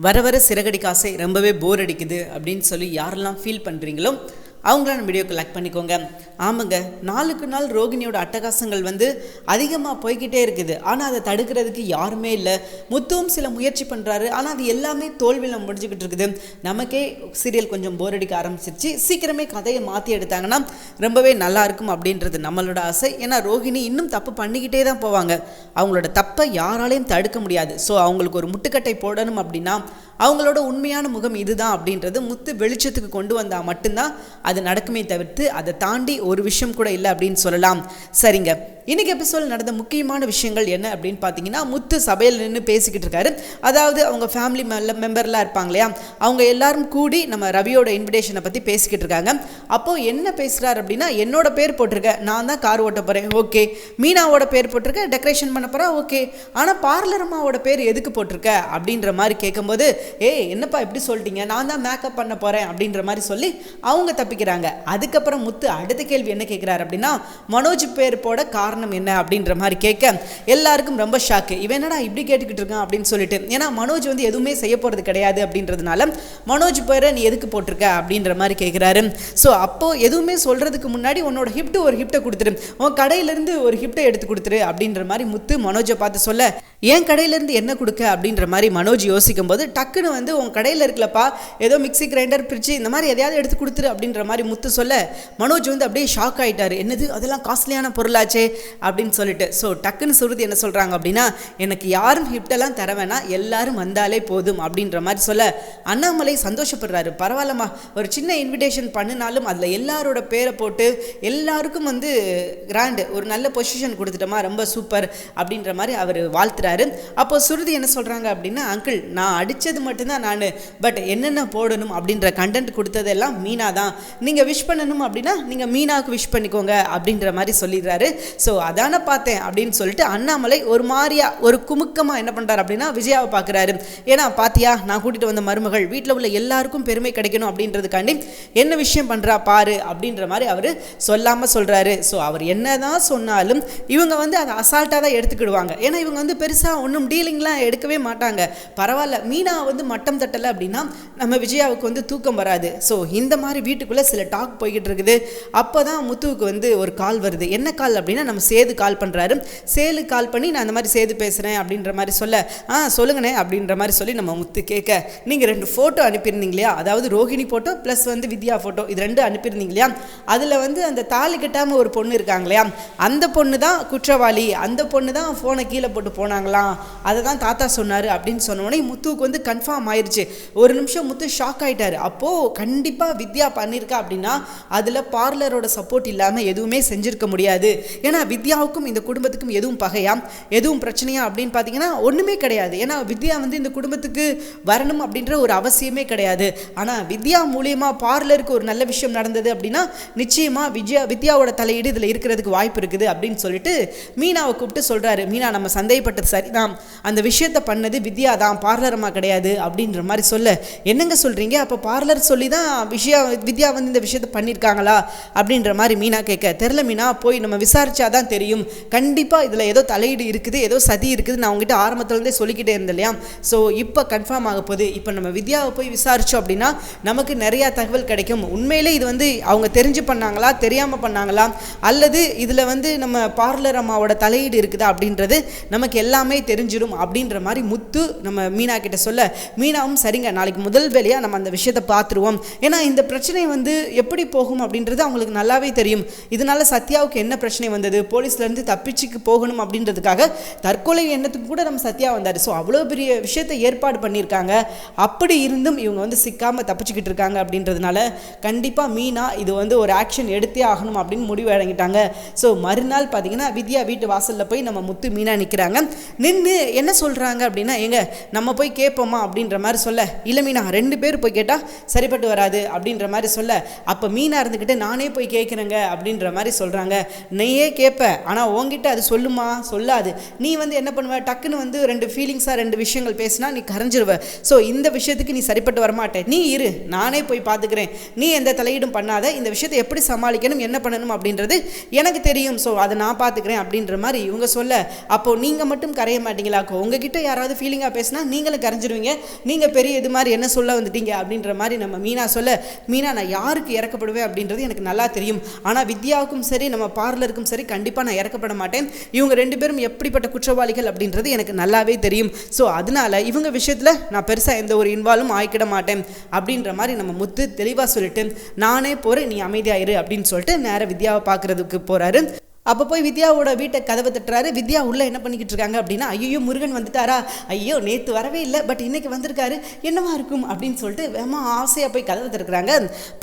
வர வர சிறகடி காசை ரொம்பவே போர் அடிக்குது அப்படின்னு சொல்லி யாரெல்லாம் ஃபீல் பண்ணுறீங்களோ அவங்கள நம்ம வீடியோக்கு லைக் பண்ணிக்கோங்க. ஆமாங்க நாளுக்கு நாள் ரோகிணியோட அட்டகாசங்கள் வந்து அதிகமாக போய்கிட்டே இருக்குது. ஆனால் அதை தடுக்கிறதுக்கு யாருமே இல்லை. முத்துவும் சில முயற்சி பண்ணுறாரு ஆனால் அது எல்லாமே தோல்வியில் முடிஞ்சுக்கிட்டு இருக்குது. நமக்கே சீரியல் கொஞ்சம் போர் அடிக்க ஆரம்பிச்சிருச்சு. சீக்கிரமே கதையை மாற்றி எடுத்தாங்கன்னா ரொம்பவே நல்லா இருக்கும் அப்படின்றது நம்மளோட ஆசை. ஏன்னா ரோகிணி இன்னும் தப்பு பண்ணிக்கிட்டே தான் போவாங்க. அவங்களோட தப்பை யாராலையும் தடுக்க முடியாது. ஸோ அவங்களுக்கு ஒரு முட்டுக்கட்டை போடணும் அப்படின்னா அவங்களோட உண்மையான முகம் இதுதான் அப்படின்றது முத்து வெளிச்சத்துக்கு கொண்டு வந்தால் மட்டும்தான் அது நடக்குமே தவிர்த்து அதை தாண்டி ஒரு விஷயம் கூட இல்லை அப்படின்னு சொல்லலாம். சரிங்க. இன்னைக்கு எபிசோட் நடந்த முக்கியமான விஷயங்கள் என்ன அப்படின்னு பார்த்தீங்கன்னா முத்து சபையில் நின்று பேசிக்கிட்டு இருக்காரு. அதாவது அவங்க ஃபேமிலி மெம்பர்லாம் இருப்பாங்க இல்லையா? அவங்க எல்லாரும் கூடி நம்ம ரவியோட இன்விடேஷனை பற்றி பேசிக்கிட்டு இருக்காங்க. அப்போது என்ன பேசுகிறார் அப்படின்னா என்னோட பேர் போட்டிருக்க. நான் தான் கார் ஓட்ட போகிறேன் ஓகே. மீனாவோட பேர் போட்டிருக்க. டெக்கரேஷன் பண்ண போகிறேன் ஓகே. ஆனால் பார்லர் அம்மாவோட பேர் எதுக்கு போட்டிருக்க? அப்படின்ற மாதிரி கேட்கும்போது ஏய் என்னப்பா இப்படி சொல்லிட்டீங்க? நான் தான் மேக்கப் பண்ண போகிறேன் அப்படின்ற மாதிரி சொல்லி அவங்க தப்பிக்கிறாங்க. அதுக்கப்புறம் முத்து அடுத்த கேள்வி என்ன கேட்குறாரு அப்படின்னா மனோஜ் பேர் போட காரணம் என்ன? அப்படின்ற மாதிரி கேட்க எல்லாருக்கும் ரொம்ப ஷாக்கு இவன் என்னடா இப்படி கேட்டுக்கிட்டு இருக்கான் அப்படின்னு சொல்லிட்டு. ஏன்னா மனோஜ் வந்து எதுவுமே செய்ய போகிறது கிடையாது அப்படின்றதுனால மனோஜ் பேரை நீ எதுக்கு போட்டிருக்க? அப்படின்ற மாதிரி கேட்குறாரு ஸோ அப்போது எதுவுமே சொல்கிறதுக்கு முன்னாடி உன்னோட ஹிப்ட்டு ஒரு ஹிப்ட்டை கொடுத்துரு. உன் கடையிலேருந்து ஒரு ஹிப்ட்டை எடுத்து கொடுத்துரு அப்படின்ற மாதிரி முத்து மனோஜை பார்த்து சொல்ல என் கடையிலேருந்து என்ன கொடுக்க அப்படின்ற மாதிரி மனோஜ் யோசிக்கும் போது டக்குன்னு வந்து உன் கடையில் இருக்கலப்பா ஏதோ மிக்ஸி கிரைண்டர் பிரிட்ஜ் இந்த மாதிரி எதையாவது எடுத்து கொடுத்துரு அப்படின்ற மாதிரி முத்து சொல்ல மனோஜ் வந்து அப்படியே ஷாக் ஆகிட்டார் என்னது அதெல்லாம் காஸ்ட்லியான பொருளாச்சே அப்படின்னு சொல்லிட்டு. ஸோ டக்குன்னு சுருதி என்ன சொல்கிறாங்க அப்படின்னா எனக்கு யாரும் ஹிப்டெல்லாம் தர வேணாம் எல்லாரும் வந்தாலே போதும் அப்படின்ற மாதிரி சொல்ல அண்ணாமலை சந்தோஷப்படுறாரு. பரவாயில்லம்மா ஒரு சின்ன இன்விடேஷன் பண்ணினாலும் அதில் எல்லாரோட பேரை போட்டு எல்லாருக்கும் வந்து கிராண்டு ஒரு நல்ல பொசிஷன் கொடுத்துட்டோமா ரொம்ப சூப்பர் அப்படின்ற மாதிரி அவர் வாழ்த்துறாரு. அப்போ சுருதி என்ன சொல்கிறாங்க அப்படின்னா அங்கிள் நான் அடித்தது மட்டும்தான் நான் பட் என்னென்ன போடணும் அப்படின்ற கண்டென்ட் கொடுத்ததெல்லாம் மீனா தான். நீங்கள் விஷ் பண்ணணும் அப்படின்னா நீங்கள் மீனாவுக்கு விஷ் பண்ணிக்கோங்க அப்படின்ற மாதிரி சொல்லிடுறாரு. ஸோ அதான பார்த்தேன் அப்படின்னு சொல்லிட்டு அண்ணாமலை ஒரு மாதிரியா ஒரு குமுக்கமாக என்ன பண்ணுறாரு அப்படின்னா விஜயாவை பார்க்குறாரு. ஏன்னா பாத்தியா நான் கூட்டிகிட்டு வந்த மருமகள் வீட்டில் உள்ள எல்லாருக்கும் பெருமை கிடைக்கணும் அப்படின்றதுக்காண்டி என்ன விஷயம் பண்ணுறா பாரு அப்படின்ற மாதிரி அவர் சொல்லாமல் சொல்கிறாரு ஸோ அவர் என்ன தான் சொன்னாலும் இவங்க வந்து அதை அசால்ட்டாக தான் எடுத்துக்கிடுவாங்க. ஏன்னா இவங்க வந்து பெருசு பெருசாக ஒன்றும் டீலிங்லாம் எடுக்கவே மாட்டாங்க. பரவாயில்ல மீனா வந்து மட்டம் தட்டலை அப்படின்னா நம்ம விஜயாவுக்கு வந்து தூக்கம் வராது. ஸோ இந்த மாதிரி வீட்டுக்குள்ளே சில டாக் போய்கிட்டு இருக்குது அப்போ தான் முத்துவுக்கு வந்து ஒரு கால் வருது. என்ன கால் அப்படின்னா நம்ம சேது கால் பண்ணுறாரு சேலு கால் பண்ணி நான் அந்த மாதிரி சேது பேசுகிறேன் அப்படின்ற மாதிரி சொல்ல. ஆ சொல்லுங்கண்ணே அப்படின்ற மாதிரி சொல்லி நம்ம முத்து கேட்க நீங்கள் ரெண்டு ஃபோட்டோ அனுப்பியிருந்தீங்க இல்லையா அதாவது ரோஹிணி ஃபோட்டோ ப்ளஸ் வந்து வித்யா ஃபோட்டோ இது ரெண்டு அனுப்பியிருந்தீங்க இல்லையா அதில் வந்து அந்த தாலி கட்டாமல் ஒரு பொண்ணு இருக்காங்க இல்லையா அந்த பொண்ணு தான் குற்றவாளி. அந்த பொண்ணு தான் ஃபோனை கீழே போட்டு பார்க்கலாம். அதை தான் தாத்தா சொன்னார் அப்படின்னு சொன்னோடனே முத்துவுக்கு வந்து கன்ஃபார்ம் ஆயிடுச்சு ஒரு நிமிஷம் முத்து ஷாக் ஆகிட்டார் அப்போது கண்டிப்பாக வித்யா பண்ணியிருக்கா அப்படின்னா அதில் பார்லரோட சப்போர்ட் இல்லாமல் எதுவுமே செஞ்சுருக்க முடியாது. ஏன்னா வித்யாவுக்கும் இந்த குடும்பத்துக்கும் எதுவும் பகையா? எதுவும் பிரச்சனையா? அப்படின்னு பார்த்தீங்கன்னா ஒன்றுமே கிடையாது. ஏன்னா வித்யா வந்து இந்த குடும்பத்துக்கு வரணும் அப்படின்ற ஒரு அவசியமே கிடையாது. ஆனால் வித்யா மூலியமாக பார்லருக்கு ஒரு நல்ல விஷயம் நடந்தது அப்படின்னா நிச்சயமாக விஜயா வித்யாவோட தலையீடு இதில் இருக்கிறதுக்கு வாய்ப்பு இருக்குது அப்படின்னு சொல்லிட்டு மீனாவை கூப்பிட்டு சொல்கிறாரு மீனா நம்ம சந்தேகப்பட்டது சரிதான் அந்த விஷயத்தை பண்ணது வித்யா தான் பார்லரமா கிடையாது அப்படின்ற மாதிரி சொல்ல. என்னங்க சொல்கிறீங்க அப்போ பார்லர் சொல்லி தான் விஷயா வித்யா வந்து இந்த விஷயத்தை பண்ணியிருக்காங்களா அப்படின்ற மாதிரி மீனா கேட்க. தெரில மீனா போய் நம்ம விசாரிச்சா தான் தெரியும். கண்டிப்பாக இதில் ஏதோ தலையீடு இருக்குது ஏதோ சதி இருக்குது நான் உங்ககிட்ட ஆரம்பத்துலேருந்தே சொல்லிக்கிட்டே இருந்தேன் இல்லையா? ஸோ இப்போ கன்ஃபார்ம் ஆக போகுது. இப்போ நம்ம வித்யாவை போய் விசாரித்தோம் அப்படின்னா நமக்கு நிறையா தகவல் கிடைக்கும். உண்மையிலே இது வந்து அவங்க தெரிஞ்சு பண்ணாங்களா தெரியாமல் பண்ணாங்களா? அல்லது இதில் வந்து நம்ம பார்லர் அம்மாவோட தலையீடு இருக்குதா அப்படின்றது நமக்கு எல்லாமே தெரிஞ்சிடும் அப்படின்ற மாதிரி முத்து நம்ம மீனா கிட்ட சொல்ல மீனாவும் சரிங்க நாளைக்கு முதல் வேலையாக நம்ம அந்த விஷயத்தை பார்த்துருவோம் ஏன்னா இந்த பிரச்சனை வந்து எப்படி போகும் அப்படின்றது அவங்களுக்கு நல்லாவே தெரியும். இதனால சத்யாவுக்கு என்ன பிரச்சனை வந்தது? போலீஸ்லேருந்து தப்பிச்சுக்கு போகணும் அப்படின்றதுக்காக தற்கொலை எண்ணத்துக்கு கூட நம்ம சத்யா வந்தார். ஸோ அவ்வளோ பெரிய விஷயத்தை ஏற்பாடு பண்ணியிருக்காங்க. அப்படி இருந்தும் இவங்க வந்து சிக்காமல் தப்பிச்சுக்கிட்டு இருக்காங்க அப்படின்றதுனால கண்டிப்பாக மீனா இது வந்து ஒரு ஆக்ஷன் எடுத்தே ஆகணும் அப்படின்னு முடிவு இறங்கிட்டாங்க ஸோ மறுநாள் பார்த்தீங்கன்னா வித்யா வீட்டு வாசலில் போய் நம்ம முத்து மீனா நிற்கிறாங்க நின்று என்ன சொல்கிறாங்க அப்படின்னா எங்க நம்ம போய் கேட்போமா? அப்படின்ற மாதிரி சொல்ல. இல்லை மீனா ரெண்டு பேர் போய் கேட்டால் சரிப்பட்டு வராது அப்படின்ற மாதிரி சொல்ல. அப்போ மீனாக இருந்துக்கிட்டு நானே போய் கேட்குறேங்க அப்படின்ற மாதிரி சொல்கிறாங்க நீயே கேட்ப ஆனால் உங்ககிட்ட அது சொல்லுமா? சொல்லாது. நீ வந்து என்ன பண்ணுவ? டக்குன்னு வந்து ரெண்டு ஃபீலிங்ஸாக ரெண்டு விஷயங்கள் பேசினா நீ கரைஞ்சிருவ. ஸோ இந்த விஷயத்துக்கு நீ சரிப்பட்டு வரமாட்டேன். நீ இரு நானே போய் பார்த்துக்கிறேன் நீ எந்த தலையீடும் பண்ணாத. இந்த விஷயத்தை எப்படி சமாளிக்கணும் என்ன பண்ணணும் அப்படின்றது எனக்கு தெரியும். ஸோ அதை நான் பார்த்துக்கிறேன் அப்படின்ற மாதிரி இவங்க சொல்ல. அப்போ நீங்கள் மட்டும் கரைய மாட்டீங்களாக்கோ உங்ககிட்ட யாராவது ஃபீலிங்காக பேசினா நீங்களும் கரைஞ்சிருவீங்க. நீங்கள் பெரிய இது மாதிரி என்ன சொல்ல வந்துட்டீங்க அப்படின்ற மாதிரி நம்ம மீனா சொல்ல மீனா நான் யாருக்கு இறக்கப்படுவேன்? அப்படின்றது எனக்கு நல்லா தெரியும். ஆனால் வித்யாவுக்கும் சரி நம்ம பார்லருக்கும் சரி கண்டிப்பாக நான் இறக்கப்பட மாட்டேன். இவங்க ரெண்டு பேரும் எப்படிப்பட்ட குற்றவாளிகள் அப்படின்றது எனக்கு நல்லாவே தெரியும். ஸோ அதனால இவங்க விஷயத்தில் நான் பெருசாக எந்த ஒரு இன்வால்வும் ஆயிக்கிட மாட்டேன் அப்படின்ற மாதிரி நம்ம முத்து தெளிவாக சொல்லிட்டு நானே போகிறேன் நீ அமைதியாயிரு அப்படின்னு சொல்லிட்டு நேராக வித்யாவை பார்க்குறதுக்கு போகிறாரு அப்போ போய் வித்யாவோட வீட்டை கதவை தட்டுறாரு. வித்யா உள்ளே என்ன பண்ணிக்கிட்டு இருக்காங்க அப்படின்னா ஐயோ முருகன் வந்துட்டாரா? ஐயோ நேற்று வரவே இல்லை பட் இன்றைக்கி வந்திருக்காரு. என்னவா இருக்கும் அப்படின்னு சொல்லிட்டு வேமா ஆசையாக போய் கதவை திறக்கிறாங்க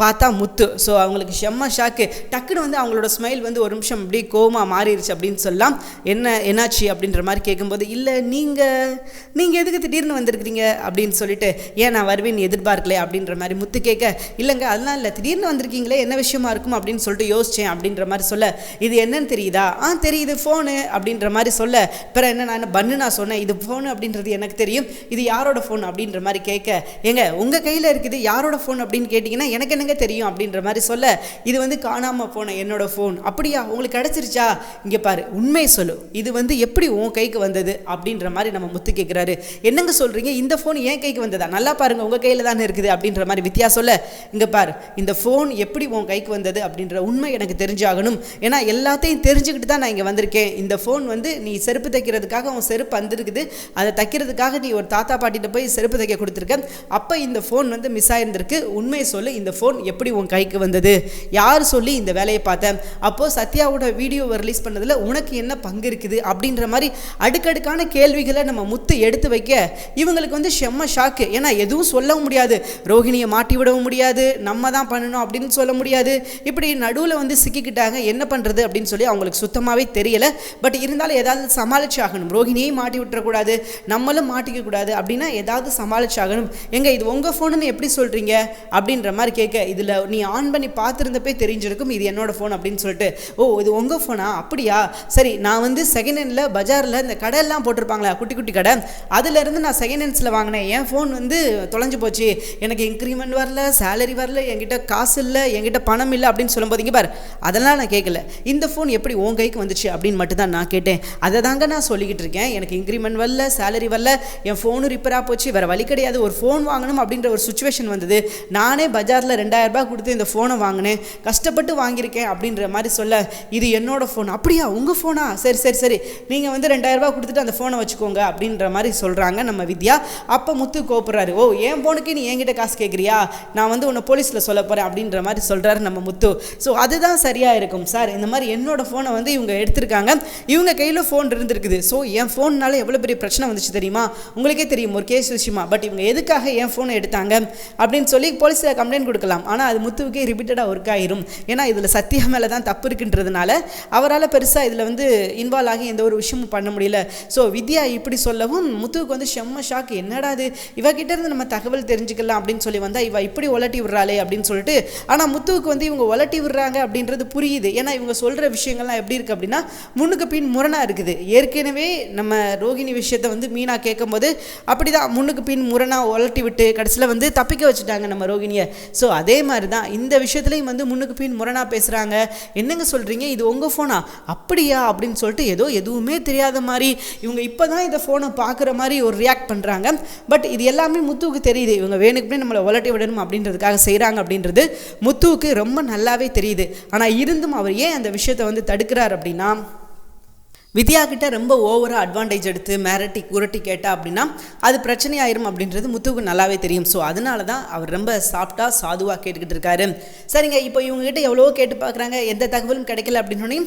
பார்த்தா முத்து. ஸோ அவங்களுக்கு செம்ம ஷாக்கு டக்குன்னு வந்து அவங்களோட ஸ்மைல் வந்து ஒரு நிமிஷம் அப்படி கோமா மாறிடுச்சு அப்படின்னு சொல்லலாம். என்ன என்னாச்சு அப்படின்ற மாதிரி கேட்கும்போது இல்லை நீங்கள் நீங்கள் எதுக்கு திடீர்னு வந்திருக்கிறீங்க? அப்படின்னு சொல்லிட்டு ஏன் நான் வருவேன் எதிர்பார்க்கலையே அப்படின்ற மாதிரி முத்து கேட்க இல்லைங்க அதெல்லாம் இல்லை. திடீர்னு வந்திருக்கீங்களே என்ன விஷயமா இருக்கும்? அப்படின்னு சொல்லிட்டு யோசிச்சேன் அப்படின்ற மாதிரி சொல்ல இது என்னன்னு தெரியுதா? ஆ தெரியுது ஃபோனு அப்படின்ற மாதிரி சொல்ல பிற என்ன நான் பண்ணு நான் சொன்னேன் இது ஃபோனு அப்படின்றது எனக்கு தெரியும் இது யாரோட ஃபோன் அப்படின்ற மாதிரி கேட்க ஏங்க உங்கள் கையில் இருக்குது யாரோட ஃபோன் அப்படின்னு கேட்டிங்கன்னா எனக்கு என்னங்க தெரியும் அப்படின்ற மாதிரி சொல்ல இது வந்து காணாமல் போன என்னோட ஃபோன் அப்படியா? உங்களுக்கு கிடச்சிருச்சா? இங்கே பாரு உண்மை சொல்லு. இது வந்து எப்படி உன் கைக்கு வந்தது அப்படின்ற மாதிரி நம்ம முத்து கேட்குறாரு என்னங்க சொல்கிறீங்க இந்த ஃபோன் ஏன் கைக்கு வந்ததா? நல்லா பாருங்க உங்கள் கையில் தானே இருக்குது அப்படின்ற மாதிரி வித்தியா சொல்ல இங்கே பாரு இந்த ஃபோன் எப்படி உன் கைக்கு வந்தது அப்படின்ற உண்மை எனக்கு தெரிஞ்சாகணும். ஏன்னா எல்லாத்தையும் தெரிஞ்சுக்கிட்டு தான் நான் இங்கே வந்திருக்கேன். இந்த ஃபோன் வந்து நீ செருப்பு தைக்கிறதுக்காக உன் செருப்பு வந்திருக்குது. அதை தைக்கிறதுக்காக நீ ஒரு தாத்தா பாட்டிகிட்ட போய் செருப்பு தைக்க கொடுத்துருக்க. அப்போ இந்த ஃபோன் வந்து மிஸ் ஆயிருந்திருக்கு. உண்மையை சொல்லு இந்த ஃபோன் எப்படி உன் கைக்கு வந்தது? யார் சொல்லி இந்த வேலையை பார்த்தேன் அப்போது சத்யாவோட வீடியோவை ரிலீஸ் பண்ணதில் உனக்கு என்ன பங்கு இருக்குது? அப்படின்ற மாதிரி அடுக்கடுக்கான கேள்விகளை நம்ம முத்து எடுத்து வைக்க இவங்களுக்கு வந்து செம்ம ஷாக்கு ஏன்னா எதுவும் சொல்லவும் முடியாது. ரோஹிணியை மாட்டி விடவும் முடியாது. நம்ம தான் பண்ணணும் அப்படின்னு சொல்ல முடியாது. இப்படி நடுவில் வந்து சிக்கிக்கிட்டாங்க. என்ன பண்ணுறது அப்படின்னு சொல்லி அவங்களுக்கு சுத்தமாகவே தெரியல. பட் இருந்தாலும் ஏதாவது சமாளிச்சு ஆகணும். ரோஹிணியை மாட்டி விட்டுறக்கூடாது. நம்மளும் மாட்டிக்கக்கூடாது அப்படின்னா ஏதாவது சமாளிச்சு ஆகணும். எங்க இது உங்கள் ஃபோனுன்னு எப்படி சொல்கிறீங்க அப்படின்ற மாதிரி கேட்க இதில் நீ ஆன் பண்ணி பார்த்துருந்தப்பே தெரிஞ்சிருக்கும். இது என்னோட ஃபோன் அப்படின்னு சொல்லிட்டு. ஓ இது உங்கள் ஃபோனா அப்படியா? சரி நான் வந்து செகண்ட் ஹேண்டில் பஜாரில் இந்த கடையெல்லாம் போட்டிருப்பாங்களா? குட்டி குட்டி கடை. அதுலேருந்து நான் செகண்ட் ஹேண்ட்ஸில் வாங்கினேன். என் ஃபோன் வந்து தொலைஞ்சு போச்சு. எனக்கு இன்க்ரிமெண்ட் வரல சேலரி வரல என்கிட்ட காசு இல்லை என்கிட்ட பணம் இல்லை அப்படின்னு சொல்லும்போது இங்கே அதெல்லாம் நான் கேட்கல. இந்த ஃபோன் எப்படி உன் கைக்கு வந்துச்சு அப்படின்னு மட்டும் தான் நான் கேட்டேன். அதை தாங்க நான் சொல்லிக்கிட்டு இருக்கேன். எனக்கு இன்க்ரிமெண்ட் வரல சேலரி வரல என் ஃபோனு ரிப்பேராக போச்சு. வேறு வழி கிடையாது. ஒரு ஃபோன் வாங்கணும் அப்படின்ற ஒரு சுச்சுவேஷன் வந்தது. நானே பஜாரில் ரெண்டாயிரம் கொடுத்து இந்த ஃபோனை வாங்கினேன். கஷ்டப்பட்டு வாங்கியிருக்கேன் அப்படின்ற மாதிரி சொல்ல இது என்னோடய ஃபோன் அப்படியா? உங்கள் ஃபோனா சரி சரி சரி. நீங்கள் வந்து ரெண்டாயிரரூபா கொடுத்துட்டு அந்த ஃபோனை வச்சுக்கோங்க அப்படின்ற மாதிரி சொல்கிறாங்க நம்ம வித்யா. அப்போ முத்து கோப்புறாரு ஓ என் ஃபோனுக்கு நீ என்கிட்ட காசு கேட்குறியா நான் வந்து உன்னை போலீஸில் சொல்ல போகிறேன் அப்படின்ற மாதிரி சொல்கிறாரு நம்ம முத்து. ஸோ அதுதான் சரியாக இருக்கும். சார் இந்த மாதிரி என்னோட ஃபோனை வந்து இவங்க எடுத்திருக்காங்க. இவங்க கையில் ஃபோன் இருந்திருக்குது. ஸோ என் ஃபோன்னால எவ்வளோ பெரிய பிரச்சனை வந்துச்சு தெரியுமா? உங்களுக்கே தெரியும். ஒரு கேஸ் விஷயமா. பட் இவங்க எதுக்காக என் ஃபோனை எடுத்தாங்க? அப்படின்னு சொல்லி போலீஸில் கம்ப்ளைண்ட் கொடுக்கலாம். ஆனால் அது முத்துவுக்கே ரிப்பீட்டடாக ஒர்க் ஆயிரும். ஏன்னா இதில் சத்யா மேலே தான் தப்பு இருக்குன்றதுனால அவரால் பெருசாக இதில் வந்து இன்வால்வ் ஆகி எந்த ஒரு விஷயமும் பண்ண முடியல. ஸோ வித்யா இப்படி சொல்லவும் முத்துவுக்கு வந்து செம்ம ஷாக் என்னடா இது? இவகிட்ட இருந்து நம்ம தகவல் தெரிஞ்சுக்கலாம் அப்படின்னு சொல்லி வந்தால் இவ இப்படி உலட்டி விடுறாளே அப்படின்னு சொல்லிட்டு ஆனால் முத்துவுக்கு வந்து இவங்க ஒலட்டி விடுறாங்க அப்படின்றது புரியுது. ஏன்னா இவங்க சொல்கிற விஷயங்கள்லாம் எப்படி இருக்குது அப்படின்னா முன்னுக்கு பின் முரணாக இருக்குது. ஏற்கனவே நம்ம ரோகிணி விஷயத்தை வந்து மீனா கேட்கும்போது அப்படி தான் முன்னுக்கு பின் முரணாக உலட்டி விட்டு கடைசியில் வந்து தப்பிக்க வச்சுட்டாங்க நம்ம ரோகிணியை. ஸோ அதே மாதிரி தான் இந்த விஷயத்துலையும் வந்து முன்னுக்கு பின் முரணாக பேசுகிறாங்க என்னங்க சொல்கிறீங்க இது உங்கள் ஃபோனா அப்படியா? அப்படின்னு சொல்லிட்டு ஏதோ எதுவுமே தெரியாத மாதிரி இவங்க இப்போ தான் இந்த ஃபோனை பார்க்குற மாதிரி ஒரு ரியாக்ட் பண்ணுறாங்க பட் இது எல்லாமே முத்துவுக்கு தெரியுது. இவங்க வேணுக்குமே நம்மளை உலட்டி விடணும் அப்படின்றதுக்காக செய்கிறாங்க அப்படின்றது முத்துவுக்கு ரொம்ப நல்லாவே தெரியுது. ஆனால் இருந்தும் அவர் ஏன் அந்த விஷயத்தை வந்து தடுக்கிறார் அப்படின்னா வித்யா கிட்ட ரொம்ப ஓவராக அட்வான்டேஜ் எடுத்து மிரட்டி குரட்டி கேட்டா அப்படின்னா அது பிரச்சனையாயிரும் அப்படின்றது முத்துவுக்கு நல்லாவே தெரியும். ஸோ அதனால தான் அவர் ரொம்ப சாஃப்டாக சாதுவாக கேட்டுக்கிட்டு இருக்காரு. சரிங்க இப்போ இவங்க கிட்ட எவ்வளவோ கேட்டு பார்க்குறாங்க. எந்த தகவலும் கிடைக்கல அப்படின்னு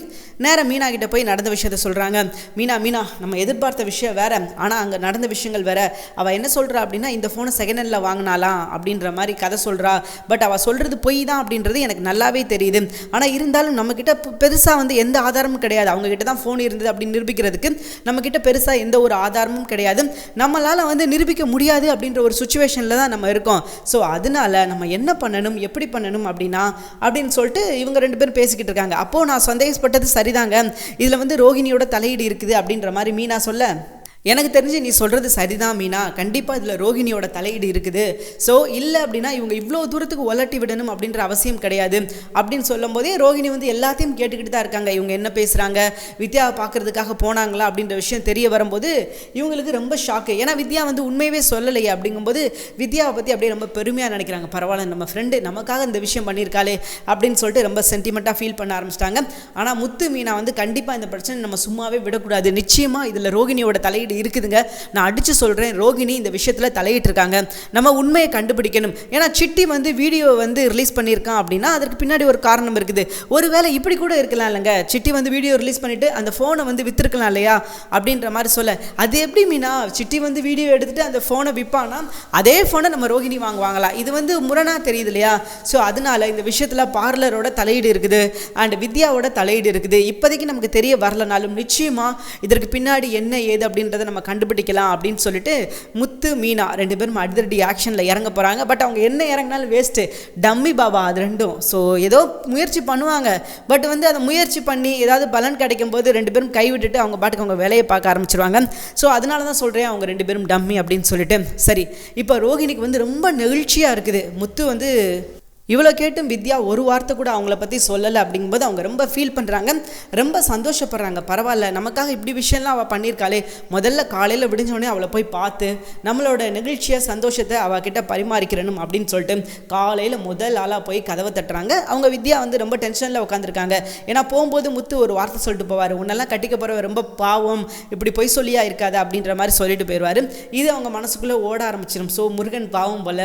நேரம் மீனா கிட்ட போய் நடந்த விஷயத்த சொல்கிறாங்க மீனா மீனா நம்ம எதிர்பார்த்த விஷயம் வேற. ஆனால் அங்கே நடந்த விஷயங்கள் வேற. அவள் என்ன சொல்கிறா அப்படின்னா இந்த ஃபோனை செகண்ட் ஹேண்டில் வாங்கினாலாம் அப்படின்ற மாதிரி கதை சொல்கிறா பட் அவள் சொல்கிறது பொய் தான் அப்படின்றது எனக்கு நல்லாவே தெரியுது. ஆனால் இருந்தாலும் நம்மக்கிட்ட பெருசாக வந்து எந்த ஆதாரமும் கிடையாது. அவங்க கிட்ட தான் ஃபோன் இருந்தது அப்படின்னு நிரூபிக்கிறதுக்கு நம்மக்கிட்ட பெருசாக எந்த ஒரு ஆதாரமும் கிடையாது. நம்மளால் வந்து நிரூபிக்க முடியாது அப்படின்ற ஒரு சுச்சுவேஷனில் தான் நம்ம இருக்கோம். ஸோ அதனால நம்ம என்ன பண்ணணும் எப்படி பண்ணணும் அப்படின்னா அப்படின்னு சொல்லிட்டு இவங்க ரெண்டு பேரும் பேசிக்கிட்டு இருக்காங்க. அப்போது நான் சந்தேகப்பட்டது சரிதாங்க. இதில் வந்து ரோஹிணியோட தலையீடு இருக்குது அப்படின்ற மாதிரி மீனா சொல்ல. எனக்கு தெரிஞ்சு நீ சொல்கிறது சரிதான் மீனா. கண்டிப்பாக இதில் ரோஹிணியோட தலையீடு இருக்குது. ஸோ இல்லை அப்படின்னா இவங்க இவ்வளோ தூரத்துக்கு ஒலட்டி விடணும் அப்படின்ற அவசியம் கிடையாது. அப்படின்னு சொல்லும் போதே ரோஹிணி வந்து எல்லாத்தையும் கேட்டுக்கிட்டு தான் இருக்காங்க. இவங்க என்ன பேசுகிறாங்க வித்யாவை பார்க்கறதுக்காக போனாங்களா அப்படின்ற விஷயம் தெரிய வரும்போது இவங்களுக்கு ரொம்ப ஷாக்கு ஏன்னா வித்யா வந்து உண்மையவே சொல்லலையே அப்படிங்கும்போது வித்யாவை பற்றி அப்படியே ரொம்ப பெருமையாக நினைக்கிறாங்க. பரவாயில்ல நம்ம ஃப்ரெண்டு நமக்காக இந்த விஷயம் பண்ணியிருக்காளே அப்படின்னு சொல்லிட்டு ரொம்ப சென்டிமெண்ட்டாக ஃபீல் பண்ண ஆரம்பிச்சிட்டாங்க. ஆனால் முத்து மீனா வந்து கண்டிப்பாக இந்த பிரச்சனை நம்ம சும்மாவே விடக்கூடாது. நிச்சயமாக இதில் ரோஹிணியோட தலையீடு இருக்குதுங்க. நான் அடித்து சொல்கிறேன் ரோகிணி இந்த விஷயத்தில் தலையிட்டிருக்காங்க. நம்ம உண்மையை கண்டுபிடிக்கணும். ஏன்னா சிட்டி வந்து வீடியோ வந்து ரிலீஸ் பண்ணியிருக்கான் அப்படின்னா அதற்கு பின்னாடி ஒரு காரணம் இருக்குது. ஒருவேளை இப்படி கூட இருக்கலாம் இல்லைங்க. சிட்டி வந்து வீடியோ ரிலீஸ் பண்ணிவிட்டு அந்த ஃபோனை வந்து விற்றுருக்கலாம் இல்லையா? அப்படின்ற மாதிரி சொல்ல. அது எப்படி மீனா? சிட்டி வந்து வீடியோ எடுத்துகிட்டு அந்த ஃபோனை விற்பானா அதே ஃபோனை நம்ம ரோகிணி வாங்குவாங்களா? இது வந்து முரணாக தெரியுது இல்லையா? ஸோ அதனால இந்த விஷயத்தில் பார்லரோட தலையீடு இருக்குது. அண்ட் வித்யாவோட தலையீடு இருக்குது. இப்போதைக்கு நமக்கு தெரிய வரலனாலும் நிச்சயமாக இதற்கு பின்னாடி என்ன ஏது அப்படின்றத நம்ம கண்டுபிடிக்கலாம் அப்படின்னு சொல்லிட்டு முத்து மீனா ரெண்டு பேரும் அடுத்தடி ஆக்ஷனில் இறங்க போகிறாங்க பட் அவங்க என்ன இறங்கினாலும் வேஸ்ட்டு டம்மி பாபா அது ரெண்டும். ஸோ ஏதோ முயற்சி பண்ணுவாங்க. பட் வந்து அதை முயற்சி பண்ணி ஏதாவது பலன் கிடைக்கும் போது ரெண்டு பேரும் கைவிட்டுட்டு அவங்க பாட்டுக்கு அவங்க வேலையை பார்க்க ஆரம்பிச்சிருவாங்க. ஸோ அதனால தான் சொல்கிறேன் அவங்க ரெண்டு பேரும் டம்மி அப்படின்னு சொல்லிட்டு. சரி இப்போ ரோஹிணிக்கு வந்து ரொம்ப நெகிழ்ச்சியாக இருக்குது. முத்து வந்து இவ்வளோ கேட்டும் வித்யா ஒரு வார்த்தை கூட அவங்கள பற்றி சொல்லலை அப்படிங்கும்போது அவங்க ரொம்ப ஃபீல் பண்ணுறாங்க ரொம்ப சந்தோஷப்படுறாங்க. பரவாயில்ல நமக்காக இப்படி விஷயம்லாம் அவள் பண்ணியிருக்காளே முதல்ல காலையில் விடிஞ்சோடனே அவளை போய் பார்த்து நம்மளோட நிகழ்ச்சியை சந்தோஷத்தை அவகிட்ட பரிமாறிக்கிறணும் அப்படின்னு சொல்லிட்டு காலையில் முதல் ஆளாக போய் கதவை தட்டுறாங்க. அவங்க வித்யா வந்து ரொம்ப டென்ஷனில் உட்காந்துருக்காங்க ஏன்னா போகும்போது முத்து ஒரு வார்த்தை சொல்லிட்டு போவார். உன்னெல்லாம் கட்டிக்க போகிற ரொம்ப பாவம். இப்படி பொய் சொல்லியா இருக்காது அப்படின்ற மாதிரி சொல்லிட்டு போயிடுவார் இது அவங்க மனசுக்குள்ளே ஓட ஆரம்பிச்சிடும் ஸோ முருகன் பாவம் போல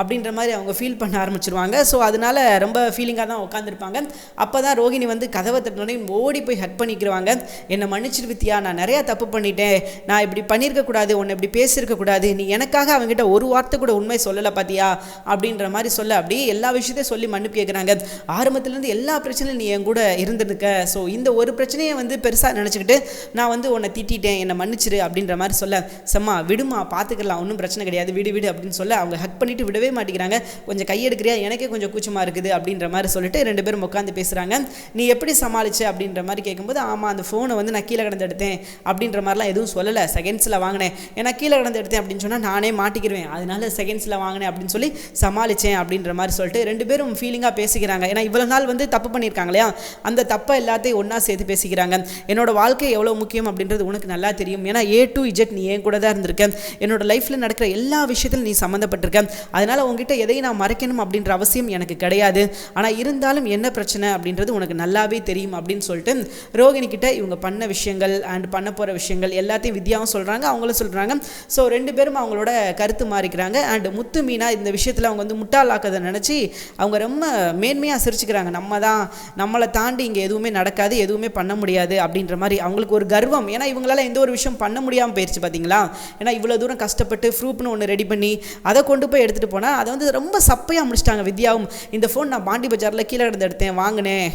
அப்படின்ற மாதிரி அவங்க ஃபீல் பண்ண ஆரம்பிச்சிருவாங்க. ஸோ அதனால் ரொம்ப ஃபீலிங்காக தான் உட்காந்துருப்பாங்க அப்போ தான் ரோகிணி வந்து கதவை தட்டினோடனே ஓடி போய் ஹக் பண்ணிக்கிறவாங்க என்னை மன்னிச்சிரு வித்தியா நான் நிறையா தப்பு பண்ணிட்டேன். நான் இப்படி பண்ணியிருக்கக்கூடாது உன்னை இப்படி பேசியிருக்கக்கூடாது நீ எனக்காக அவங்ககிட்ட ஒரு வார்த்தை கூட உண்மை சொல்லலை பார்த்தியா அப்படின்ற மாதிரி சொல்ல அப்படி எல்லா விஷயத்தையும் சொல்லி மன்னிப்பு கேட்குறாங்க ஆரம்பத்துலேருந்து எல்லா பிரச்சனையும் நீ என் கூட இருந்திருக்க. ஸோ இந்த ஒரு பிரச்சனையை வந்து பெருசாக நினச்சிக்கிட்டு நான் வந்து உன்னை திட்டிட்டேன். என்னை மன்னிச்சிரு அப்படின்ற மாதிரி சொல்ல செம்மா விடுமா பார்த்துக்கலாம் ஒன்றும் பிரச்சனை கிடையாது. விடு விடு அப்படின்னு சொல்ல அவங்க ஹக் பண்ணிட்டு விடவே மாட்டேங்கிறாங்க. கொஞ்சம் கையெடுக்கிறியா? எனக்கே கொஞ்சம் கூச்சமாக இருக்குது அப்படின்ற மாதிரி சொல்லிட்டு ரெண்டு பேரும் உட்காந்து பேசுகிறாங்க நீ எப்படி சமாளிச்ச அப்படின்ற மாதிரி கேட்கும்போது ஆமாம் அந்த ஃபோனை வந்து நான் கீழே கிடந்து எடுத்தேன் அப்படின்ற மாதிரிலாம் எதுவும் சொல்லலை. செகண்ட்ஸில் வாங்கினேன். ஏன்னா கீழே கிடந்து எடுத்தேன் அப்படின்னு சொன்னால் நானே மாட்டிக்கிடுவேன் அதனால செகண்ட்ஸில் வாங்கினேன் அப்படின்னு சொல்லி சமாளித்தேன் அப்படின்ற மாதிரி சொல்லிட்டு ரெண்டு பேரும் ஃபீலிங்காக பேசிக்கிறாங்க. ஏன்னா இவ்வளோ நாள் வந்து தப்பு பண்ணியிருக்காங்க இல்லையா? அந்த தப்பை எல்லாத்தையும் ஒன்றா சேர்த்து பேசிக்கிறாங்க. என்னோட வாழ்க்கை எவ்வளோ முக்கியம் அப்படின்றது உனக்கு நல்லா தெரியும். ஏன்னா ஏ டு இஜெட் நீ ஏன் கூட தான் இருந்திருக்க. என்னோட லைஃப்பில் நடக்கிற எல்லா விஷயத்திலும் நீ சம்மந்தப்பட்டிருக்க. அதனால் உங்ககிட்ட எதையும் நான் மறைக்கணும் அப்படின்ற அவசியம் எனக்கு கிடையாது. ஆனால் இருந்தாலும் என்ன பிரச்சனை அப்படின்றது உனக்கு நல்லாவே தெரியும் அப்படின்னு சொல்லிட்டு ரோகிணி கிட்ட இவங்க பண்ண விஷயங்கள் அண்ட் பண்ண போகிற விஷயங்கள் எல்லாத்தையும் வித்யாவும் சொல்கிறாங்க அவங்களும் சொல்கிறாங்க ஸோ ரெண்டு பேரும் அவங்களோட கருத்து மாறிக்கிறாங்க. அண்ட் முத்து மீனா இந்த விஷயத்தில் அவங்க வந்து முட்டாளாக்கதை நினச்சி அவங்க ரொம்ப மேன்மையாக சிரிச்சுக்கிறாங்க. நம்ம தான் நம்மளை தாண்டி இங்கே எதுவுமே நடக்காது எதுவுமே பண்ண முடியாது அப்படின்ற மாதிரி அவங்களுக்கு ஒரு கர்வம். ஏன்னா இவங்களால எந்த ஒரு விஷயம் பண்ண முடியாமல் போயிடுச்சு பார்த்தீங்களா ஏன்னா இவ்வளோ தூரம் கஷ்டப்பட்டு ப்ரூப்னு ஒன்று ரெடி பண்ணி அதை கொண்டு போய் எடுத்துகிட்டு போனால் அதை வந்து ரொம்ப சப்பையாக முடிச்சிட்டாங்க சரியாகும் இந்த ஃபோன் நான் பாண்டி பஜாரில் கீழே கிடந்து எடுத்தேன். வாங்கினேன்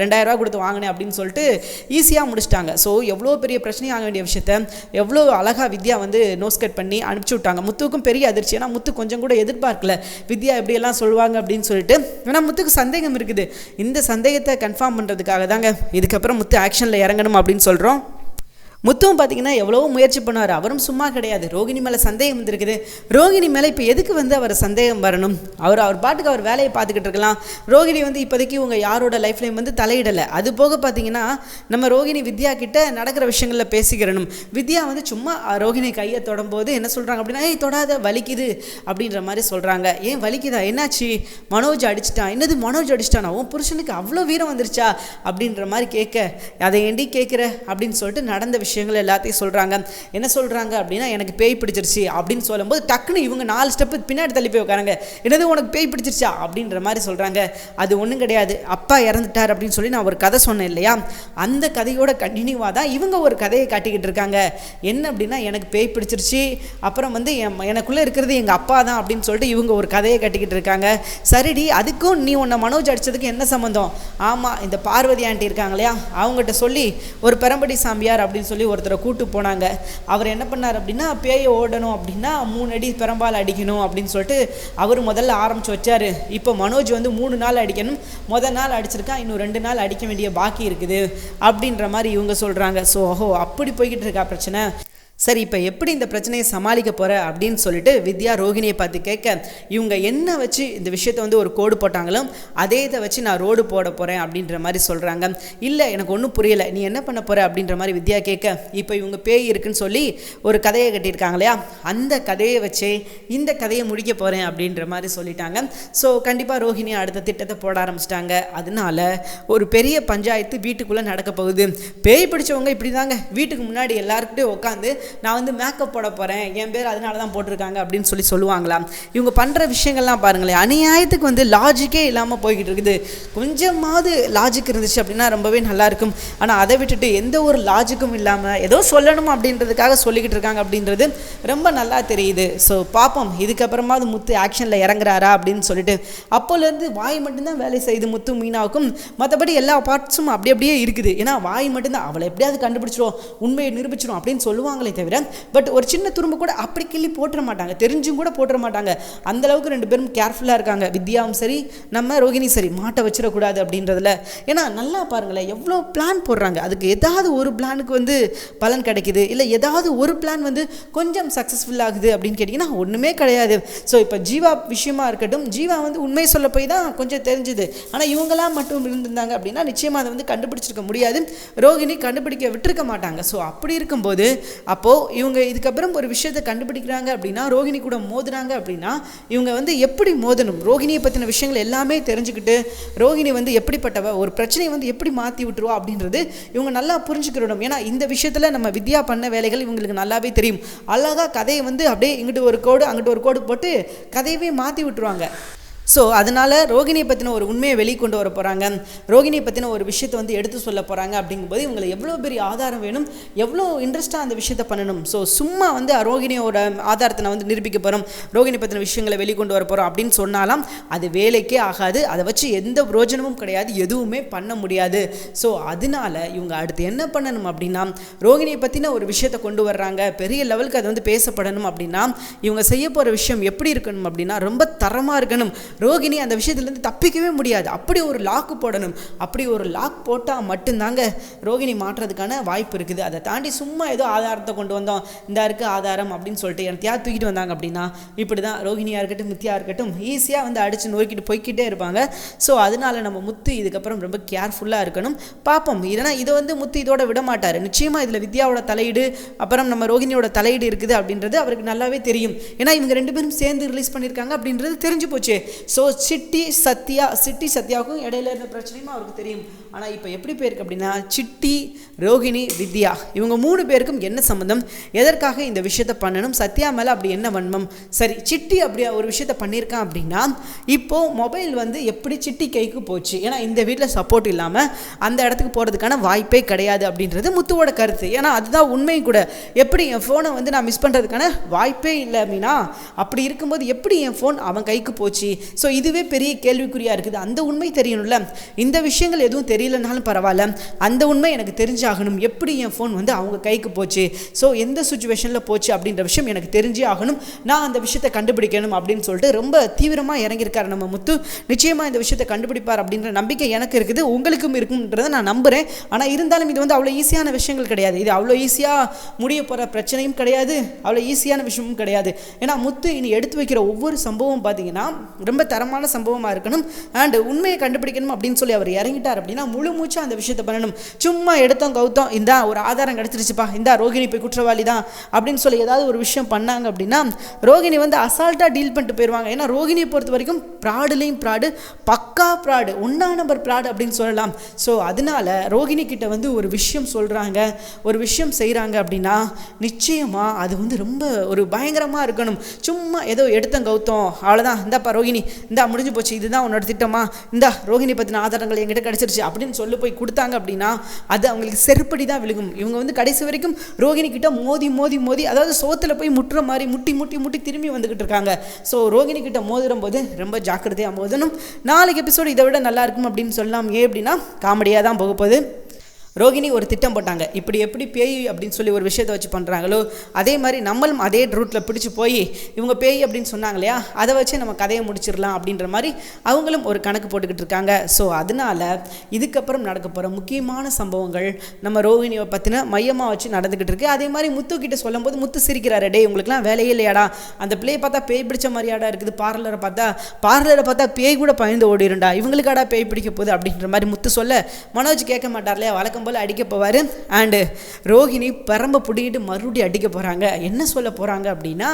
ரெண்டாயிரரூவா ரெண்டாயிரம் ரூபா கொடுத்து வாங்கினேன் அப்படின்னு சொல்லிட்டு ஈஸியாக முடிச்சிட்டாங்க. ஸோ எவ்வளோ பெரிய பிரச்சனையாக ஆக வேண்டிய விஷயத்த எவ்வளோ அழகாக வித்யா வந்து நோஸ் கட் பண்ணி அனுப்பிச்சி விட்டாங்க. முத்துக்கும் பெரிய அதிர்ச்சி. ஏன்னா முத்து கொஞ்சம் கூட எதிர்பார்க்கல. வித்யா எப்படியெல்லாம் சொல்லுவாங்க அப்படின்னு சொல்லிட்டு. ஏன்னா முத்துக்கு சந்தேகம் இருக்குது. இந்த சந்தேகத்தை கன்ஃபார்ம் பண்ணுறதுக்காக தாங்க இதுக்கப்புறம் முத்து ஆக்ஷனில் இறங்கணும் அப்படின்னு சொல்கிறோம் முத்துவும் பார்த்தீங்கன்னா எவ்வளவோ முயற்சி பண்ணார் அவரும் சும்மா கிடையாது. ரோகிணி மேலே சந்தேகம் வந்திருக்குது. ரோகிணி மேலே இப்போ எதுக்கு வந்து அவர் சந்தேகம் வரணும்? அவர் அவர் பாட்டுக்கு அவர் வேலையை பார்த்துக்கிட்டு இருக்கலாம். ரோகிணி வந்து இப்போதைக்கு உங்கள் யாரோட லைஃப்லையும் வந்து தலையிடலை. அது போக பார்த்தீங்கன்னா நம்ம ரோகிணி வித்யா கிட்ட நடக்கிற விஷயங்களில் பேசிக்கிறணும். வித்யா வந்து சும்மா ரோகிணி கையை தொடும்போது என்ன சொல்கிறாங்க அப்படின்னா ஏய் தொடாத வலிக்குது. அப்படின்ற மாதிரி சொல்கிறாங்க ஏன் வலிக்குதா? என்னாச்சு? மனோஜ் அடிச்சிட்டான். என்னது மனோஜ் அடிச்சிட்டானா? உன் புருஷனுக்கு அவ்வளோ வீரம் வந்துருச்சா? அப்படின்ற மாதிரி கேட்க அதை ஏண்டி கேட்குற? அப்படின்னு சொல்லிட்டு நடந்த விஷயம் விஷயங்கள் எல்லாத்தையும் சொல்கிறாங்க என்ன சொல்கிறாங்க அப்படின்னா எனக்கு பேய் பிடிச்சிருச்சு அப்படின்னு சொல்லும்போது டக்குன்னு இவங்க நாலு ஸ்டெப்பு பின்னாடி தள்ளி போய் உட்காராங்க. என்னது உனக்கு பேய் பிடிச்சிருச்சா? அப்படின்ற மாதிரி சொல்கிறாங்க அது ஒன்றும் கிடையாது. அப்பா இறந்துட்டார் அப்படின்னு சொல்லி நான் ஒரு கதை சொன்னேன் இல்லையா? அந்த கதையோட கண்டினியூவாக தான் இவங்க ஒரு கதையை காட்டிக்கிட்டு இருக்காங்க. என்ன அப்படின்னா எனக்கு பேய் பிடிச்சிருச்சு. அப்புறம் வந்து என் எனக்குள்ளே இருக்கிறது எங்கள் அப்பா தான் அப்படின்னு சொல்லிட்டு இவங்க ஒரு கதையை கட்டிக்கிட்டு இருக்காங்க. சரிடி அதுக்கும் நீ உன்னை மனோஜ் அடித்ததுக்கு என்ன சம்மந்தம் ஆமாம் இந்த பார்வதி ஆண்டி இருக்காங்க இல்லையா? அவங்ககிட்ட சொல்லி ஒரு பெரம்படி சாமியார் அப்படின்னு சொல்லி ஒருத்தரை கூட்டு போனாங்க. அவர் என்ன பண்ணார் அப்படின்னா பேயை ஓடணும் அப்படின்னா மூணு அடி பெரம்பால் அடிக்கணும் அப்படின்னு சொல்லிட்டு அவர் முதல்ல ஆரம்பிச்சு வச்சாரு. இப்போ மனோஜ் வந்து மூணு நாள் அடிக்கணும். முதல் நாள் அடிச்சிருக்கா இன்னும் ரெண்டு நாள் அடிக்க வேண்டிய பாக்கி இருக்குது அப்படின்ற மாதிரி இவங்க சொல்கிறாங்க ஸோ ஓஹோ அப்படி போய்கிட்டு இருக்கா பிரச்சனை. சரி இப்போ எப்படி இந்த பிரச்சனையை சமாளிக்க போகிற அப்படின்னு சொல்லிட்டு வித்யா ரோகிணியை பார்த்து கேட்க இவங்க என்ன வச்சு இந்த விஷயத்தை வந்து ஒரு கோடு போட்டாங்களோ அதே இதை வச்சு நான் ரோடு போட போகிறேன் அப்படின்ற மாதிரி சொல்கிறாங்க இல்லை எனக்கு ஒன்றும் புரியலை நீ என்ன பண்ண போகிற அப்படின்ற மாதிரி வித்யா கேட்க இப்போ இவங்க பேய் இருக்குன்னு சொல்லி ஒரு கதையை கட்டியிருக்காங்க இல்லையா? அந்த கதையை வச்சே இந்த கதையை முடிக்க போகிறேன் அப்படின்ற மாதிரி சொல்லிட்டாங்க. ஸோ கண்டிப்பாக ரோஹிணி அடுத்த திட்டத்தை போட ஆரம்பிச்சிட்டாங்க. அதனால ஒரு பெரிய பஞ்சாயத்து வீட்டுக்குள்ளே நடக்க போகுது. பேய் பிடிச்சவங்க இப்படி தாங்க வீட்டுக்கு முன்னாடி எல்லாருக்கிட்டையும் உட்காந்து நான் வந்து மேக்கப் போட போகிறேன் என் பேர் அதனால தான் போட்டிருக்காங்க அப்படின்னு சொல்லி சொல்லுவாங்களாம் இவங்க பண்ணுற விஷயங்கள்லாம் பாருங்களேன் அநியாயத்துக்கு வந்து லாஜிக்கே இல்லாமல் போய்கிட்டு இருக்குது. கொஞ்சமாவது லாஜிக் இருந்துச்சு அப்படின்னா ரொம்பவே நல்லா இருக்கும். ஆனால் அதை விட்டுட்டு எந்த ஒரு லாஜிக்கும் இல்லாமல் ஏதோ சொல்லணும் அப்படின்றதுக்காக சொல்லிக்கிட்டு இருக்காங்க அப்படின்றது ரொம்ப நல்லா தெரியுது. ஸோ பார்ப்போம் இதுக்கப்புறமாவது முத்து ஆக்ஷனில் இறங்குறாரா அப்படின்னு சொல்லிட்டு. அப்போலேருந்து வாய் மட்டும்தான் வேலை செய்யுது முத்து மீனாவுக்கும். மற்றபடி எல்லா பார்ட்ஸும் அப்படி அப்படியே இருக்குது. ஏன்னா வாய் மட்டும்தான் அவளை எப்படியாவது கண்டுபிடிச்சிடும் உண்மையை நிரூபிச்சிடும் அப்படின்னு சொல்லுவாங்களே தவிர பட் ஒரு சின்ன துரும்பு கூட அப்படி கிள்ளி போட்டுற மாட்டாங்க. தெரிஞ்சும் கூட போட்டுற மாட்டாங்க. அந்த அளவுக்கு ரெண்டு பேரும் கேர்ஃபுல்லாக இருக்காங்க. வித்யாவும் சரி நம்ம ரோகிணி சரி மாட்டை வச்சிடக்கூடாது அப்படின்றதுல. ஏன்னா நல்லா பாருங்களேன் எவ்வளோ பிளான் போடுறாங்க. அதுக்கு ஏதாவது ஒரு பிளானுக்கு வந்து பலன் கிடைக்குது. இல்லை ஏதாவது ஒரு பிளான் வந்து கொஞ்சம் சக்ஸஸ்ஃபுல் ஆகுது அப்படின்னு கேட்டிங்கன்னா ஒன்றுமே கிடையாது. ஸோ இப்போ ஜீவா விஷயமா இருக்கட்டும் ஜீவா வந்து உண்மை சொல்ல போய் தான் கொஞ்சம் தெரிஞ்சுது. ஆனால் இவங்களாம் மட்டும் இருந்திருந்தாங்க அப்படின்னா நிச்சயமாக அதை வந்து கண்டுபிடிச்சிருக்க முடியாது. ரோகிணி கண்டுபிடிக்க விட்டுருக்க மாட்டாங்க. ஸோ அப்படி இருக்கும்போது அப்போது இவங்க இதுக்கப்புறம் ஒரு விஷயத்தை கண்டுபிடிக்கிறாங்க அப்படின்னா ரோகிணி கூட மோதுறாங்க அப்படின்னா இவங்க வந்து எப்படி மோதணும்? ரோகிணியை பற்றின விஷயங்கள் எல்லாமே தெரிஞ்சுக்கிட்டு ரோகிணி வந்து எப்படிப்பட்டவ ஒரு பிரச்சனையை வந்து எப்படி மாற்றி விட்டுருவா அப்படின்றது இவங்க நல்லா புரிஞ்சுக்கிடணும் ஏன்னா இந்த விஷயத்தில் நம்ம வித்யா பண்ண வேலைகள் இவங்களுக்கு நல்லாவே தெரியும். அழகாக கதையை வந்து அப்படியே இங்கிட்டு ஒரு கோடு அங்கிட்டு ஒரு கோடு போட்டு கதையவே மாற்றி விட்டுருவாங்க. ஸோ அதனால் ரோகிணியை பற்றின ஒரு உண்மையை வெளிக்கொண்டு வர போகிறாங்க ரோகிணியை பற்றின ஒரு விஷயத்தை வந்து எடுத்து சொல்ல போகிறாங்க அப்படிங்கும்போது இவங்களை எவ்வளோ பெரிய ஆதாரம் வேணும் எவ்வளோ இன்ட்ரெஸ்ட்டாக அந்த விஷயத்தை பண்ணணும். ஸோ சும்மா வந்து ரோகிணியோட ஆதாரத்தை நான் வந்து நிரூபிக்க போகிறோம் ரோகிணி பற்றின விஷயங்களை வெளிக்கொண்டு வர போகிறோம் அப்படின்னு சொன்னாலாம் அது வேலைக்கே ஆகாது. அதை வச்சு எந்த பிரோஜனமும் கிடையாது எதுவுமே பண்ண முடியாது. ஸோ அதனால இவங்க அடுத்து என்ன பண்ணணும் அப்படின்னா ரோகிணியை பற்றின ஒரு விஷயத்தை கொண்டு வர்றாங்க. பெரிய லெவலுக்கு அது வந்து பேசப்படணும் அப்படின்னா இவங்க செய்ய போகிற விஷயம் எப்படி இருக்கணும் அப்படின்னா ரொம்ப தரமாக இருக்கணும். ரோகிணி அந்த விஷயத்துலேருந்து தப்பிக்கவே முடியாது. அப்படி ஒரு லாக்கு போடணும். அப்படி ஒரு லாக் போட்டால் மட்டும்தாங்க ரோகிணி மாற்றுறதுக்கான வாய்ப்பு இருக்குது. அதை தாண்டி சும்மா ஏதோ ஆதாரத்தை கொண்டு வந்தோம். இந்த இருக்குது ஆதாரம் அப்படின்னு சொல்லிட்டு எனக்கு யார் தூக்கிட்டு வந்தாங்க அப்படின்னா இப்படி தான் ரோகிணியாக இருக்கட்டும் மித்தியாக இருக்கட்டும் ஈஸியாக வந்து அடித்து நோக்கிட்டு போய்க்கிட்டே இருப்பாங்க. ஸோ அதனால நம்ம முத்து இதுக்கப்புறம் ரொம்ப கேர்ஃபுல்லாக இருக்கணும். பார்ப்போம். ஏன்னா இதை வந்து முத்து இதோட விட மாட்டார். நிச்சயமாக இதில் வித்யாவோட தலையீடு அப்புறம் நம்ம ரோகிணியோட தலையீடு இருக்குது அப்படின்றது அவருக்கு நல்லாவே தெரியும். ஏன்னா இவங்க ரெண்டு பேரும் சேர்ந்து ரிலீஸ் பண்ணியிருக்காங்க அப்படின்றது தெரிஞ்சு போச்சு. ஸோ சிட்டி சத்யா சிட்டி சத்யாவுக்கும் இடையில இருந்த பிரச்சனையும் அவருக்கு தெரியும். ஆனால் இப்போ எப்படி போயிருக்கு அப்படின்னா சிட்டி ரோகிணி வித்யா இவங்க மூணு பேருக்கும் என்ன சம்மந்தம் எதற்காக இந்த விஷயத்தை பண்ணணும்? சத்யா மேலே அப்படி என்ன வன்மம்? சரி சிட்டி அப்படி ஒரு விஷயத்த பண்ணியிருக்கான் அப்படின்னா இப்போது மொபைல் வந்து எப்படி சிட்டி கைக்கு போச்சு? ஏன்னா இந்த வீட்டில் சப்போர்ட் இல்லாமல் அந்த இடத்துக்கு போகிறதுக்கான வாய்ப்பே கிடையாது அப்படின்றது முத்துவோட கருத்து. ஏன்னா அதுதான் உண்மையும் கூட. எப்படி என் ஃபோனை வந்து நான் மிஸ் பண்ணுறதுக்கான வாய்ப்பே இல்லை அப்படின்னா அப்படி இருக்கும்போது எப்படி என் ஃபோன் அவன் கைக்கு போச்சு? ஸோ இதுவே பெரிய கேள்விக்குறியாக இருக்குது. அந்த உண்மை தெரியணும்ல. இந்த விஷயங்கள் எதுவும் தெரியலனாலும் பரவாயில்ல. அந்த உண்மை எனக்கு தெரிஞ்சாகணும். எப்படி என் ஃபோன் வந்து அவங்க கைக்கு போச்சு? ஸோ எந்த சுச்சுவேஷனில் போச்சு அப்படின்ற விஷயம் எனக்கு தெரிஞ்சே ஆகணும். நான் அந்த விஷயத்தை கண்டுபிடிக்கணும் அப்படின்னு சொல்லிட்டு ரொம்ப தீவிரமாக இறங்கியிருக்காரு நம்ம முத்து. நிச்சயமாக இந்த விஷயத்தை கண்டுபிடிப்பார் அப்படின்ற நம்பிக்கை எனக்கு இருக்குது. உங்களுக்கும் இருக்குன்றதை நான் நம்புகிறேன் ஆனால் இருந்தாலும் இது வந்து அவ்வளோ ஈஸியான விஷயங்கள் கிடையாது. இது அவ்வளோ ஈஸியாக முடிய போகிற பிரச்சனையும் கிடையாது. அவ்வளோ ஈஸியான விஷயமும் கிடையாது. ஏன்னா முத்து இனி எடுத்து வைக்கிற ஒவ்வொரு சம்பவம் பார்த்தீங்கன்னா ரொம்ப தரமான சம்பவமாக இருக்கணும். அண்ட் உண்மையை கண்டுபிடிக்கணும் அப்படின்னு சொல்லி அவர் இறங்கிட்டார் அப்படின்னா முழு மூச்சு அந்த விஷயத்தை பண்ணணும். சும்மா எடுத்தோம் கவுத்தோம் இந்தா ஒரு ஆதாரம் கிடச்சிருச்சுப்பா இந்தா ரோகிணி போய் குற்றவாளி தான் அப்படின்னு சொல்லி ஏதாவது ஒரு விஷயம் பண்ணாங்க அப்படின்னா ரோகிணி வந்து அசால்ட்டாக டீல் பண்ணிட்டு போயிடுவாங்க ஏன்னா ரோகிணியை பொறுத்த வரைக்கும் ப்ராடுலேயும் ப்ராடு பக்கா ப்ராடு ஒன்றா நம்பர் ப்ராடு அப்படின்னு சொல்லலாம். ஸோ அதனால ரோகிணி கிட்ட வந்து ஒரு விஷயம் சொல்கிறாங்க ஒரு விஷயம் செய்கிறாங்க அப்படின்னா நிச்சயமாக அது வந்து ரொம்ப ஒரு பயங்கரமாக இருக்கணும். சும்மா ஏதோ எடுத்தம் கவுத்தம் அவ்வளோதான் இந்தாப்பா ரோகிணி இந்தா முடிஞ்சு போச்சு இதுதான் உன்னோட திட்டமா? இந்தா ரோகிணி பற்றின ஆதாரங்கள் என்கிட்ட கிடச்சிருச்சு. அப்படின்னு சொல்லி போய் கொடுத்தாங்க அப்படின்னா அது அவங்களுக்கு செருப்படி தான் விழுகும். இவங்க வந்து கடைசி வரைக்கும் ரோஹிணி கிட்ட மோதி மோதி மோதி அதாவது சோத்தில் போய் முட்டுற மாதிரி முட்டி முட்டி முட்டி திரும்பி வந்துக்கிட்டு இருக்காங்க. ஸோ ரோஹிணி கிட்ட மோதிரும் போது ரொம்ப ஜாக்கிரதையாக மோதணும். நாளைக்கு எபிசோடு இதை விட நல்லா இருக்கும் அப்படின்னு சொல்லலாம். ஏன் அப்படின்னா காமெடியாக தான் போக போகுது. ரோகிணி ஒரு திட்டம் போட்டாங்க. இப்படி எப்படி பேய் அப்படின்னு சொல்லி ஒரு விஷயத்தை வச்சு பண்ணுறாங்களோ அதே மாதிரி நம்மளும் அதே ரூட்டில் பிடிச்சி போய் இவங்க பேய் அப்படின்னு சொன்னாங்க இல்லையா அதை வச்சு நம்ம கதையை முடிச்சிடலாம் அப்படின்ற மாதிரி அவங்களும் ஒரு கணக்கு போட்டுக்கிட்டு இருக்காங்க. ஸோ அதனால இதுக்கப்புறம் நடக்க போகிற முக்கியமான சம்பவங்கள் நம்ம ரோகிணியை பற்றின மையமாக வச்சு நடந்துக்கிட்டு இருக்கு. அதே மாதிரி முத்து கிட்ட சொல்லும்போது முத்து சிரிக்கிறாரு டே உங்களுக்குலாம் வேலையே இல்லையாடா. அந்த பிள்ளையை பார்த்தா பேய் பிடிச்ச மாதிரியாடா இருக்குது. பார்லரை பார்த்தா பார்லரை பார்த்தா பேய் கூட பயந்து ஓடிடும்டா இவங்களுக்காடா பேய் பிடிக்க போகுது அப்படின்ற மாதிரி முத்து சொல்ல மனோஜ் கேட்க மாட்டார் இல்லையா? வழக்கம் போல் அடிக்க போவார். அண்டு ரோஹிணி பரம்ப பிடிக்கிட்டு மறுபடியும் அடிக்க போகிறாங்க என்ன சொல்ல போகிறாங்க அப்படின்னா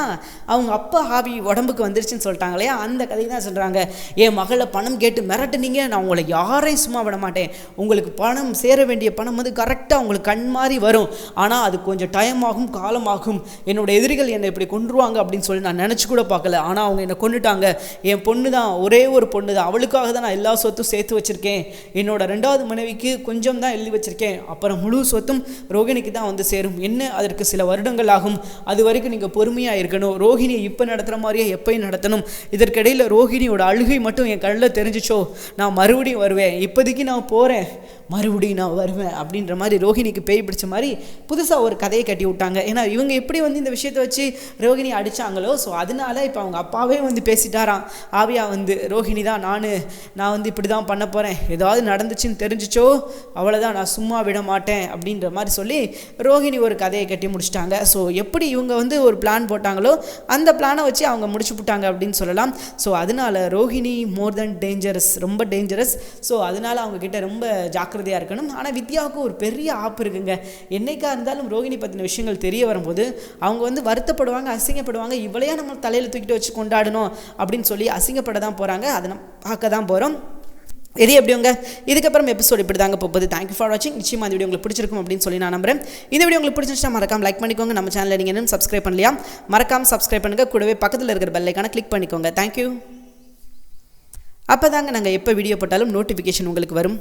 அவங்க அப்பா ஹாபி உடம்புக்கு வந்துருச்சுன்னு சொல்லிட்டாங்க இல்லையா? அந்த கதை தான் சொல்கிறாங்க என் மகளை பணம் கேட்டு மிரட்டுனீங்க நான் உங்களை யாரையும் சும்மா விட மாட்டேன். உங்களுக்கு பணம் சேர வேண்டிய பணம் வந்து கரெக்டாக உங்களுக்கு கண் மாதிரி வரும். ஆனால் அது கொஞ்சம் டைம் ஆகும் காலமாகும் என்னோட எதிரிகள் என்னை இப்படி கொண்டுருவாங்க அப்படின்னு சொல்லி நான் நினச்சி கூட பார்க்கல. ஆனால் அவங்க என்னை கொண்டுட்டாங்க என் பொண்ணு தான் ஒரே ஒரு பொண்ணு தான். அவளுக்காக தான் நான் எல்லா சொத்தும் சேர்த்து வச்சுருக்கேன். என்னோட ரெண்டாவது மனைவிக்கு கொஞ்சம் தான் எழுதி வச்சுருக்கேன். அப்புறம் முழு சொத்தும் ரோகிணிக்கு தான் வந்து சேரும். என்ன? அதற்கு சில வருடங்கள் ஆகும் அது வரைக்கும் நீங்கள் பொறுமையாக இருக்கணும். ரோஹிணியை இப்போ நடத்துகிற மாதிரியே எப்பயும் நடத்தணும். இதற்கிடையில் ரோஹிணியோட அழுகை மட்டும் என் கண்ணில் தெரிஞ்சிச்சோ? நான் மறுபடியும் வருவேன். இப்போதைக்கு நான் போகிறேன் மறுபடியும் நான் வருவேன் அப்படின்ற மாதிரி ரோஹிணிக்கு பேய் பிடிச்ச மாதிரி புதுசாக ஒரு கதையை கட்டி விட்டாங்க. ஏன்னா இவங்க எப்படி வந்து இந்த விஷயத்தை வச்சு ரோஹிணி அடித்தாங்களோ ஸோ அதனால இப்போ அவங்க அப்பாவே வந்து பேசிட்டாராம். ஆவியா வந்து ரோஹிணி தான் நான் நான் வந்து இப்படி தான் பண்ண போகிறேன் ஏதாவது நடந்துச்சுன்னு தெரிஞ்சிச்சோ அவ்வளோதான் நான் சும்மா விட மாட்டேன். அப்படின்ற மாதிரி சொல்லி ரோஹிணி ஒரு கதையை கட்டி முடிச்சிட்டாங்க. ஸோ எப்படி இவங்க வந்து ஒரு பிளான் போட்டாங்களோ அந்த பிளானை வச்சு அவங்க முடிச்சு விட்டாங்க அப்படின்னு சொல்லலாம். ஸோ அதனால ரோஹிணி மோர் தென் டேஞ்சரஸ் ரொம்ப டேஞ்சரஸ் ஸோ அதனால அவங்க கிட்ட ரொம்ப ஜாக்கிரதையாக இருக்கணும். ஆனால் வித்யாவுக்கு ஒரு பெரிய ஆப்பு இருக்குங்க. என்னைக்கா இருந்தாலும் ரோஹிணி பற்றின விஷயங்கள் தெரிய வரும்போது அவங்க வந்து வருத்தப்படுவாங்க அசிங்கப்படுவாங்க. இவ்வளையா நம்ம தலையில் தூக்கிட்டு வச்சு கொண்டாடணும் அப்படின்னு சொல்லி அசிங்கப்பட தான் போகிறாங்க அதை நம்ம பார்க்க தான் போகிறோம் எது எப்படிங்க இதுக்கப்புறம் எபிசோட் இப்படி தாங்க போகுது தேங்க்யூ ஃபார் வாட்சிங் நிச்சயமாக இந்த வீடியோ உங்களுக்கு பிடிச்சிருக்கும் அப்படின்னு சொல்லி நான் நம்புறேன். இந்த வீடியோ உங்களுக்கு பிடிச்சிருச்சா மறக்காம லைக் பண்ணிக்கோங்க. நம்ம சேனலில் நீங்கள் இன்னும் சப்ஸ்கிரைப் பண்ணலையா? மறக்காம சப்ஸ்கிரைப் பண்ணுங்கள் கூடவே பக்கத்தில் இருக்கிற பெல்லைக்கான கிளிக் பண்ணிக்கோங்க. தேங்க்யூ அப்போ தாங்க நாங்கள் எப்போ வீடியோ போட்டாலும் நோட்டிஃபிகேஷன் உங்களுக்கு வரும்.